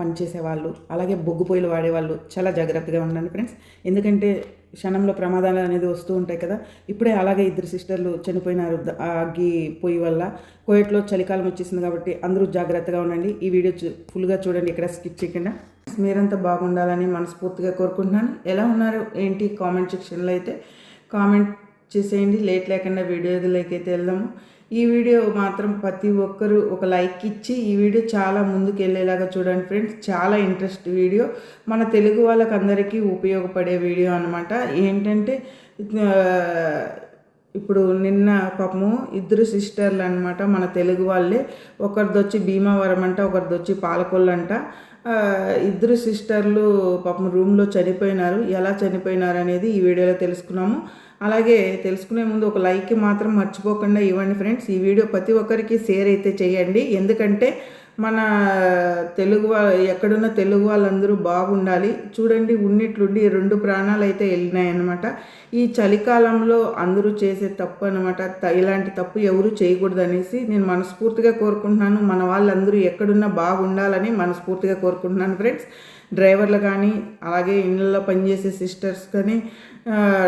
పనిచేసేవాళ్ళు అలాగే బొగ్గు పొయ్యిలు వాడేవాళ్ళు చాలా జాగ్రత్తగా ఉండండి ఫ్రెండ్స్ ఎందుకంటే క్షణంలో ప్రమాదాలు అనేది వస్తూ ఉంటాయి కదా. ఇప్పుడే అలాగే ఇద్దరు సిస్టర్లు చనిపోయినారు. ఆ అగ్గి పొయ్యి వల్ల కోయట్లో చలికాలం వచ్చేసింది కాబట్టి అందరూ జాగ్రత్తగా ఉండండి. ఈ వీడియో చూ- ఫుల్గా చూడండి. ఇక్కడ స్కిప్ చేయకుండా. మీరంతా బాగుండాలని మనస్ఫూర్తిగా కోరుకుంటున్నాను. ఎలా ఉన్నారు? ఏంటి? కామెంట్ సెక్షన్లో అయితే కామెంట్ చేసేయండి. లేట్ లేకుండా వీడియోలోకి అయితే వెళ్దాము. ఈ వీడియో మాత్రం ప్రతి ఒక్కరూ ఒక లైక్ ఇచ్చి ఈ వీడియో చాలా ముందుకు వెళ్ళేలాగా చూడండి ఫ్రెండ్స్. చాలా ఇంట్రెస్ట్ వీడియో. మన తెలుగు వాళ్ళకందరికీ ఉపయోగపడే వీడియో అనమాట ఏంటంటే ఇప్పుడు నిన్న పాపము ఇద్దరు సిస్టర్లు అనమాట మన తెలుగు వాళ్ళే. ఒకరిదొచ్చి భీమావరం అంట ఒకరిదొచ్చి పాలకొల్లు అంట. ఇద్దరు సిస్టర్లు పాపం రూమ్లో చనిపోయినారు. ఎలా చనిపోయినారు అనేది ఈ వీడియోలో తెలుసుకున్నాము. అలాగే తెలుసుకునే ముందు ఒక లైక్ మాత్రం మర్చిపోకుండా ఇవ్వండి ఫ్రెండ్స్. ఈ వీడియో ప్రతి ఒక్కరికి షేర్ అయితే చేయండి. ఎందుకంటే మన తెలుగు ఎక్కడున్న తెలుగు వాళ్ళందరూ బాగుండాలి. చూడండి ఉన్నిట్లుండి రెండు ప్రాణాలు అయితే వెళ్ళినాయి అనమాట ఈ చలికాలంలో అందరూ చేసే తప్పు అనమాట ఇలాంటి తప్పు ఎవరు చేయకూడదు అనేసి నేను మనస్ఫూర్తిగా కోరుకుంటున్నాను. మన వాళ్ళందరూ ఎక్కడున్నా బాగుండాలని మనస్ఫూర్తిగా కోరుకుంటున్నాను ఫ్రెండ్స్. డ్రైవర్లు కానీ అలాగే ఇళ్ళల్లో పనిచేసే సిస్టర్స్ కానీ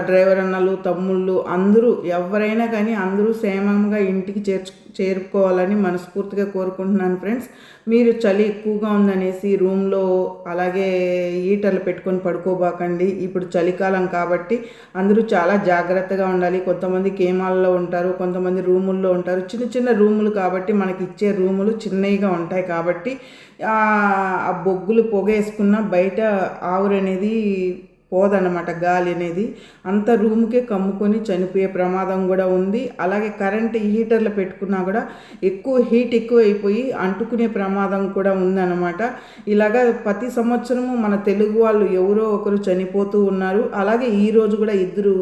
డ్రైవర్ అన్నలు తమ్ముళ్ళు అందరూ ఎవరైనా కానీ అందరూ క్షేమంగా ఇంటికి చేర్చు చేరుకోవాలని మనస్ఫూర్తిగా కోరుకుంటున్నాను ఫ్రెండ్స్. మీరు చలి ఎక్కువగా ఉందనేసి రూమ్లో అలాగే హీటర్లు పెట్టుకొని పడుకోబాకండి. ఇప్పుడు చలికాలం కాబట్టి అందరూ చాలా జాగ్రత్తగా ఉండాలి. కొంతమంది కేమాల్లో ఉంటారు కొంతమంది రూముల్లో ఉంటారు. చిన్న చిన్న రూములు కాబట్టి మనకి ఇచ్చే రూములు చిన్నవిగా ఉంటాయి కాబట్టి ఆ బొగ్గులు పొగ వేసుకున్న బయట ఆవురు అనేది పోదన్నమాట గాలి అనేది. అంత రూమ్కే కమ్ముకొని చనిపోయే ప్రమాదం కూడా ఉంది. అలాగే కరెంట్ హీటర్లు పెట్టుకున్నా కూడా ఎక్కువ హీట్ ఎక్కువ అయిపోయి అంటుకునే ప్రమాదం కూడా ఉందన్నమాట. ఇలాగా ప్రతి సంవత్సరము మన తెలుగు వాళ్ళు ఎవరో ఒకరు చనిపోతూ ఉన్నారు. అలాగే ఈరోజు కూడా ఇద్దరు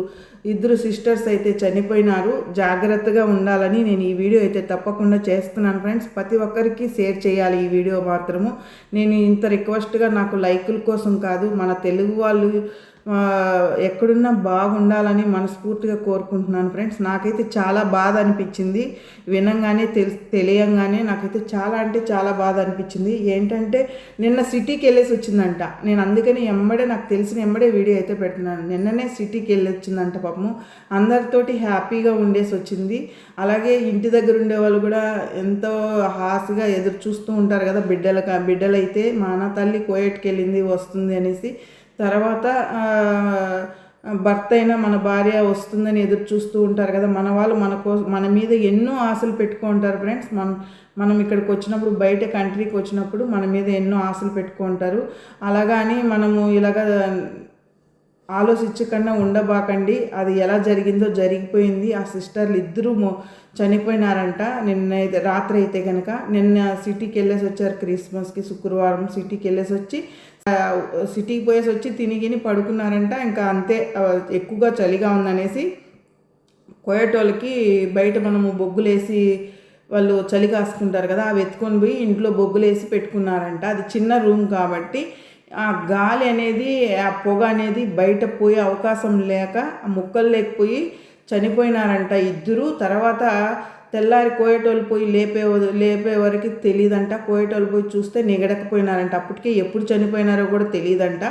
ఇద్దరు సిస్టర్స్ అయితే చనిపోయినారు. జాగ్రత్తగా ఉండాలని నేను ఈ వీడియో అయితే తప్పకుండా చేస్తున్నాను ఫ్రెండ్స్. ప్రతి ఒక్కరికి షేర్ చేయాలి ఈ వీడియో మాత్రము. నేను ఇంత రిక్వెస్ట్గా నాకు లైకుల కోసం కాదు మన తెలుగు వాళ్ళు ఎక్కడున్నా బాగుండాలని మనస్ఫూర్తిగా కోరుకుంటున్నాను ఫ్రెండ్స్. నాకైతే చాలా బాధ అనిపించింది. వినంగానే తెలి తెలియంగానే నాకైతే చాలా అంటే చాలా బాధ అనిపించింది. ఏంటంటే నిన్న సిటీకి వెళ్ళేసి వచ్చిందంట. నేను అందుకని ఎంబడే నాకు తెలిసిన ఎంబడే వీడియో అయితే పెడుతున్నాను. నిన్ననే సిటీకి వెళ్ళి వచ్చిందంట పాపము. అందరితోటి హ్యాపీగా ఉండేసి వచ్చింది. అలాగే ఇంటి దగ్గర ఉండే వాళ్ళు కూడా ఎంతో హాస్గా ఎదురు చూస్తూ ఉంటారు కదా బిడ్డలకు బిడ్డలైతే మా అన్న తల్లి కోయట్కి వెళ్ళింది వస్తుంది అనేసి. తర్వాత భర్త అయినా మన భార్య వస్తుందని ఎదురు చూస్తూ ఉంటారు కదా మన వాళ్ళు మన కోసం మన మీద ఎన్నో ఆశలు పెట్టుకుంటారు ఫ్రెండ్స్. మనం మనం ఇక్కడికి వచ్చినప్పుడు బయట కంట్రీకి వచ్చినప్పుడు మన మీద ఎన్నో ఆశలు పెట్టుకుంటారు అలాగని మనము ఇలాగ ఆలోచించకుండా ఉండబాకండి. అది ఎలా జరిగిందో జరిగిపోయింది. ఆ సిస్టర్లు ఇద్దరు చనిపోయినారంట. నిన్న అయితే రాత్రి అయితే కనుక నిన్న సిటీకి వెళ్ళేసి వచ్చారు క్రిస్మస్కి శుక్రవారం సిటీకి వెళ్ళేసి వచ్చి సిటీకి పోయేసి వచ్చి తినిగిని పడుకున్నారంట. ఇంకా అంతే ఎక్కువగా చలిగా ఉందనేసి కోయటోళ్ళకి బయట మనము బొగ్గులేసి వాళ్ళు చలి కాసుకుంటారు కదా అవి ఎత్తుకొని పోయి ఇంట్లో బొగ్గులేసి పెట్టుకున్నారంట. అది చిన్న రూమ్ కాబట్టి ఆ గాలి అనేది ఆ పొగ అనేది బయట పోయే అవకాశం లేక ఆ ముక్కలు లేకపోయి చనిపోయినారంట ఇద్దరు. తర్వాత తెల్లారి కోయటోళ్ళు పోయి లేపే లేపే వరకు తెలియదంట కోయటోళ్ళు పోయి చూస్తే నిగడకపోయినారంట. అప్పటికే ఎప్పుడు చనిపోయినారో కూడా తెలియదంట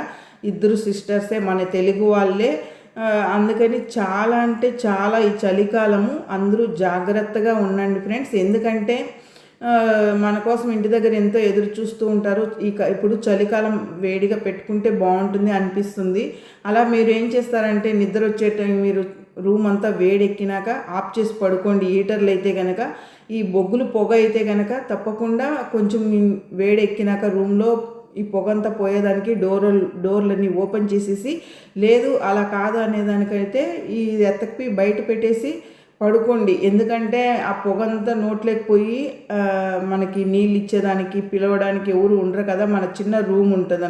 ఇద్దరు సిస్టర్సే మన తెలుగు వాళ్ళే. అందుకని చాలా అంటే చాలా ఈ చలికాలము అందరూ జాగ్రత్తగా ఉండండి ఫ్రెండ్స్. ఎందుకంటే మన కోసం ఇంటి దగ్గర ఎంతో ఎదురు చూస్తూ ఉంటారు. ఇక ఇప్పుడు చలికాలం వేడిగా పెట్టుకుంటే బాగుంటుంది అనిపిస్తుంది. అలా మీరు ఏం చేస్తారంటే నిద్ర వచ్చే టైం మీరు రూమ్ అంతా వేడెక్కినాక ఆఫ్ చేసి పడుకోండి హీటర్లు అయితే కనుక ఈ బొగ్గులు పొగ అయితే కనుక తప్పకుండా కొంచెం వేడెక్కినాక రూమ్లో ఈ పొగంతా పోయేదానికి డోర్ డోర్లన్నీ ఓపెన్ చేసేసి లేదు అలా కాదు అనేదానికైతే ఈ ఎత్తకి బయట పెట్టేసి పడుకోండి. ఎందుకంటే ఆ పొగంతా నోట్లోకి పోయి మనకి నీళ్ళు ఇచ్చేదానికి పిలవడానికి ఎవరు ఉండరు కదా మన చిన్న రూమ్ ఉంటుంది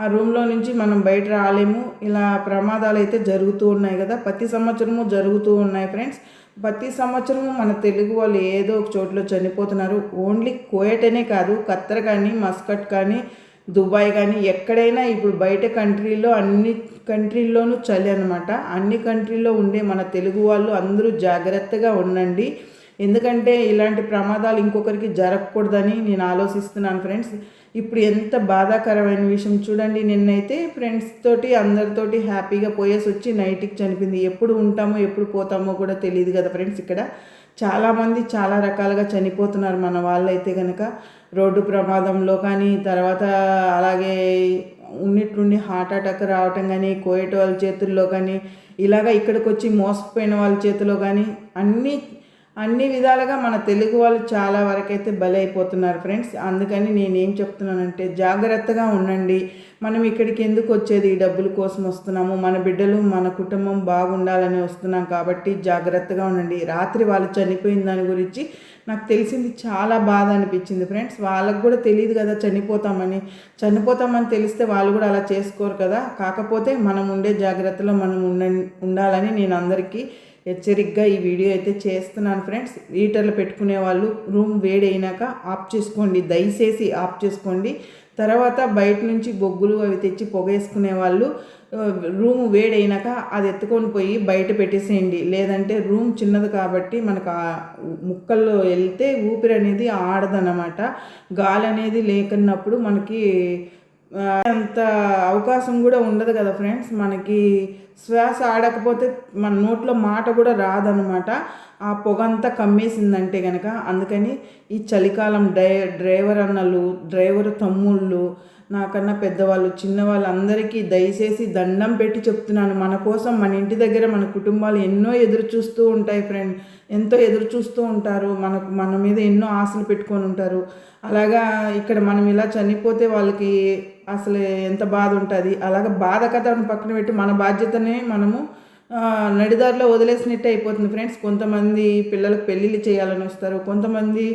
ఆ రూమ్లో నుంచి మనం బయట రాలేము. ఇలా ప్రమాదాలు అయితే జరుగుతూ ఉన్నాయి కదా. ప్రతి సంవత్సరము జరుగుతూ ఉన్నాయి ఫ్రెండ్స్. ప్రతి సంవత్సరము మన తెలుగు వాళ్ళు ఏదో ఒక చోట్లో చనిపోతున్నారు. ఓన్లీ కోయటనే కాదు ఖత్తర్ కానీ మస్కట్ కానీ దుబాయ్ కానీ ఎక్కడైనా ఇప్పుడు బయట కంట్రీలో అన్ని కంట్రీల్లోనూ చలి అనమాట అన్ని కంట్రీల్లో ఉండే మన తెలుగు వాళ్ళు అందరూ జాగ్రత్తగా ఉండండి. ఎందుకంటే ఇలాంటి ప్రమాదాలు ఇంకొకరికి జరగకూడదని నేను ఆలోచిస్తున్నాను ఫ్రెండ్స్. ఇప్పుడు ఎంత బాధాకరమైన విషయం చూడండి. నిన్నైతే ఫ్రెండ్స్ తోటి అందరితోటి హ్యాపీగా పోయేసి వచ్చి నైట్కి చనిపోయింది. ఎప్పుడు ఉంటామో ఎప్పుడు పోతామో కూడా తెలియదు కదా ఫ్రెండ్స్ ఇక్కడ. చాలామంది చాలా రకాలుగా చనిపోతున్నారు మన వాళ్ళైతే కనుక రోడ్డు ప్రమాదంలో కానీ తర్వాత అలాగే ఉన్నట్టుండి హార్ట్ అటాక్ రావటం కానీ కోయట వాళ్ళ చేతుల్లో కానీ ఇలాగ ఇక్కడికి వచ్చి మోసపోయిన వాళ్ళ చేతిలో కానీ అన్నీ అన్ని విధాలుగా మన తెలుగు వాళ్ళు చాలా వరకైతే బలైపోతున్నారు ఫ్రెండ్స్. అందుకని నేనేం చెప్తున్నానంటే జాగ్రత్తగా ఉండండి. మనం ఇక్కడికి ఎందుకు వచ్చేది? ఈ డబ్బుల కోసం వస్తున్నాము. మన బిడ్డలు మన కుటుంబం బాగుండాలని వస్తున్నాం కాబట్టి జాగ్రత్తగా ఉండండి. రాత్రి వాళ్ళు చనిపోయిన దాని గురించి నాకు తెలిసింది చాలా బాధ అనిపించింది ఫ్రెండ్స్. వాళ్ళకు కూడా తెలియదు కదా చనిపోతామని. చనిపోతామని తెలిస్తే వాళ్ళు కూడా అలా చేసుకోరు కదా. కాకపోతే మనం ఉండే జాగ్రత్తలో మనం ఉండ ఉండాలని నేను అందరికీ హెచ్చరికగా ఈ వీడియో అయితే చేస్తున్నాను ఫ్రెండ్స్. హీటర్లు పెట్టుకునే వాళ్ళు రూమ్ వేడి అయినాక ఆఫ్ చేసుకోండి. దయచేసి ఆఫ్ చేసుకోండి. తర్వాత బయట నుంచి బొగ్గులు అవి తెచ్చి పొగేసుకునే వాళ్ళు రూమ్ వేడైనాక అది ఎత్తుకొని పోయి బయట పెట్టేసేయండి. లేదంటే రూమ్ చిన్నది కాబట్టి మనకు ముక్కల్లో వెళ్తే ఊపిరి అనేది ఆడదన్నమాట. గాలి అనేది లేకున్నప్పుడు మనకి అంత అవకాశం కూడా ఉండదు కదా ఫ్రెండ్స్. మనకి శ్వాస ఆడకపోతే మన నోట్లో మాట కూడా రాదనమాట ఆ పొగ అంతా కమ్మేసిందంటే కనుక అందుకని ఈ చలికాలం డ్రై డ్రైవర్ అన్నలు డ్రైవర్ తమ్ముళ్ళు నాకన్నా పెద్దవాళ్ళు చిన్నవాళ్ళు అందరికీ దయచేసి దండం పెట్టి చెప్తున్నాను. మన కోసం మన ఇంటి దగ్గర మన కుటుంబాలు ఎన్నో ఎదురు చూస్తూ ఉంటాయి ఫ్రెండ్ ఎంతో ఎదురు చూస్తూ ఉంటారు. మనకు మన మీద ఎన్నో ఆశలు పెట్టుకొని ఉంటారు. అలాగా ఇక్కడ మనం ఇలా చనిపోతే వాళ్ళకి అసలు ఎంత బాధ ఉంటుంది. అలాగ బాధ కథను పక్కన పెట్టి మన బాధ్యతనే మనము నడిదారిలో వదిలేసినట్టే అయిపోతుంది ఫ్రెండ్స్ కొంతమంది పిల్లలకు పెళ్ళిళ్ళు చేయాలని వస్తారు. కొంతమంది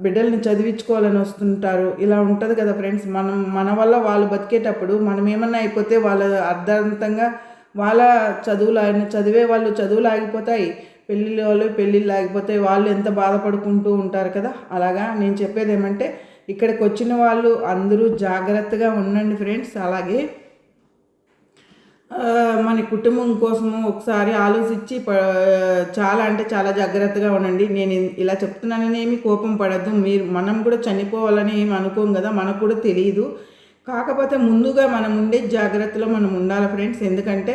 బిడ్డల్ని చదివించుకోవాలని వస్తుంటారు. ఇలా ఉంటుంది కదా ఫ్రెండ్స్. మనం మన వల్ల వాళ్ళు బతికేటప్పుడు మనం ఏమన్నా అయిపోతే వాళ్ళ అర్థవంతంగా వాళ్ళ చదువులు చదివే వాళ్ళు చదువులు ఆగిపోతాయి. పెళ్ళిళ్ళు వాళ్ళు పెళ్ళిళ్ళు ఆగిపోతాయి. వాళ్ళు ఎంత బాధపడుకుంటూ ఉంటారు కదా. అలాగా నేను చెప్పేది ఏమంటే ఇక్కడికి వచ్చిన వాళ్ళు అందరూ జాగ్రత్తగా ఉండండి ఫ్రెండ్స్. అలాగే మన కుటుంబం కోసము ఒకసారి ఆలోచించి చాలా అంటే చాలా జాగ్రత్తగా ఉండండి. నేను ఇలా చెప్తున్నానని ఏమి కోపం పడద్దు. మీరు మనం కూడా చనిపోవాలని ఏమి అనుకోం కదా మనకు కూడా తెలియదు కాకపోతే ముందుగా మనం ఉండే జాగ్రత్తలో మనం ఉండాలి ఫ్రెండ్స్. ఎందుకంటే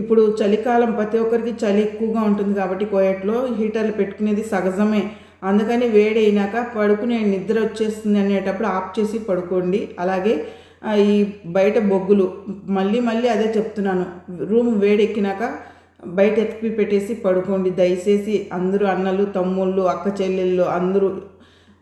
ఇప్పుడు చలికాలం ప్రతి ఒక్కరికి చలి ఎక్కువగా ఉంటుంది కాబట్టి కోయట్లో హీటర్లు పెట్టుకునేది సహజమే. అందుకని వేడి అయినాక పడుకునే నిద్ర వచ్చేస్తుంది అనేటప్పుడు ఆఫ్ చేసి పడుకోండి. అలాగే ఈ బయట బొగ్గులు మళ్ళీ మళ్ళీ అదే చెప్తున్నాను. రూమ్ వేడెక్కినాక బయట ఎత్తిపి పెట్టేసి పడుకోండి. దయచేసి అందరూ అన్నలు తమ్ముళ్ళు అక్క చెల్లెళ్ళు అందరూ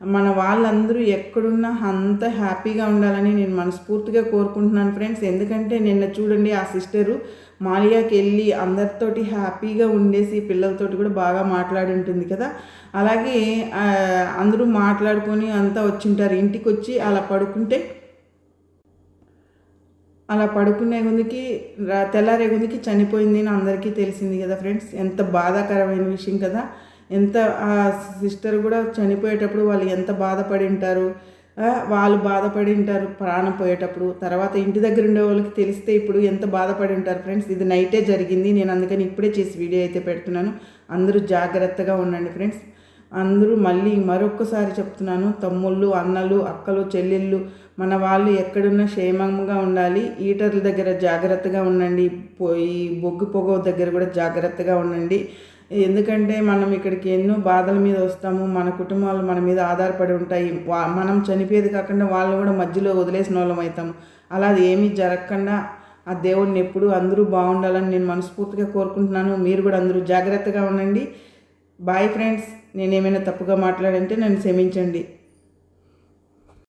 మన వాళ్ళందరూ ఎక్కడున్నా అంత హ్యాపీగా ఉండాలని నేను మనస్ఫూర్తిగా కోరుకుంటున్నాను ఫ్రెండ్స్. ఎందుకంటే నిన్న చూడండి ఆ సిస్టరు మాలియాకి వెళ్ళి అందరితోటి హ్యాపీగా ఉండేసి పిల్లలతోటి కూడా బాగా మాట్లాడి ఉంటుంది కదా. అలాగే అందరూ మాట్లాడుకొని అంతా వచ్చింటారు. ఇంటికి వచ్చి అలా పడుకుంటే అలా పడుకునే గుందికి తెల్లారే గుందికి చనిపోయింది అని అందరికీ తెలిసింది కదా ఫ్రెండ్స్. ఎంత బాధాకరమైన విషయం కదా. ఎంత ఆ సిస్టర్ కూడా చనిపోయేటప్పుడు వాళ్ళు ఎంత బాధపడి ఉంటారు వాళ్ళు బాధపడి ఉంటారు ప్రాణం పోయేటప్పుడు. తర్వాత ఇంటి దగ్గర ఉండే వాళ్ళకి తెలిస్తే ఇప్పుడు ఎంత బాధపడి ఉంటారు ఫ్రెండ్స్. ఇది నైటే జరిగింది. నేను అందుకని ఇప్పుడే చేసి వీడియో అయితే పెడుతున్నాను. అందరూ జాగ్రత్తగా ఉండండి ఫ్రెండ్స్. అందరూ మళ్ళీ మరొక్కసారి చెప్తున్నాను. తమ్ముళ్ళు అన్నలు అక్కలు చెల్లెళ్ళు మన వాళ్ళు ఎక్కడున్నా క్షేమంగా ఉండాలి. హీటర్ల దగ్గర జాగ్రత్తగా ఉండండి. పోయి బొగ్గు పొగ దగ్గర కూడా జాగ్రత్తగా ఉండండి. ఎందుకంటే మనం ఇక్కడికి ఎన్నో బాధల మీద వస్తాము. మన కుటుంబాలు మన మీద ఆధారపడి ఉంటాయి. మనం చనిపోయేది కాకుండా వాళ్ళని కూడా మధ్యలో వదిలేసిన వాళ్ళం అవుతాము అలా అది ఏమీ జరగకుండా ఆ దేవుడిని ఎప్పుడు అందరూ బాగుండాలని నేను మనస్ఫూర్తిగా కోరుకుంటున్నాను. మీరు కూడా అందరూ జాగ్రత్తగా ఉండండి. బాయ్ ఫ్రెండ్స్ నేను ఏమైనా తప్పుగా మాట్లాడంటే నన్ను క్షమించండి.